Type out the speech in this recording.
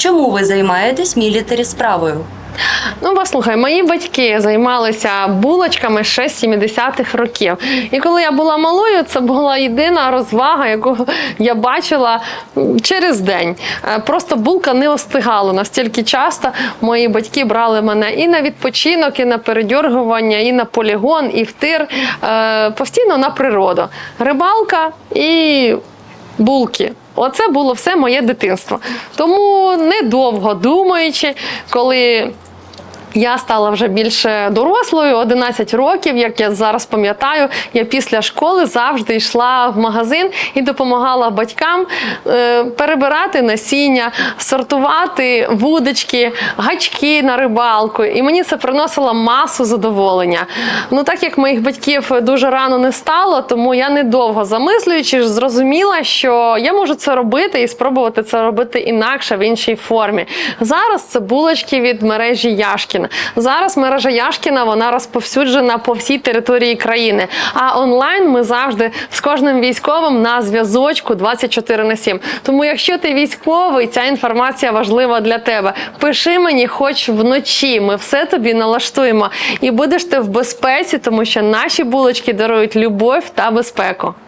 Чому ви займаєтесь мілітарі справою? Ну, послухай, мої батьки займалися булочками ще з 70-х років. І коли я була малою, це була єдина розвага, яку я бачила через день. Е, Просто булка не остигала настільки часто. Мої батьки брали мене і на відпочинок, і на передьоргування, і на полігон, і в тир, е, постійно на природу. Рибалка і булки. Оце було все моє дитинство. Тому недовго думаючи, коли я стала вже більше дорослою, 11 років, як я зараз пам'ятаю, я після школи завжди йшла в магазин і допомагала батькам е, перебирати насіння, сортувати вудочки, гачки на рибалку. І мені це приносило масу задоволення. Ну так як моїх батьків дуже рано не стало, тому я недовго замислюючи, зрозуміла, що я можу це робити і спробувати це робити інакше в іншій формі. Зараз це булочки від мережі Яшкіна. Зараз мережа Яшкіна вона розповсюджена по всій території країни. А онлайн ми завжди з кожним військовим на зв'язочку 24 на 7. Тому, якщо ти військовий, ця інформація важлива для тебе. Пиши мені, хоч вночі. Ми все тобі налаштуємо. І будеш ти в безпеці, тому що наші булочки дарують любов та безпеку.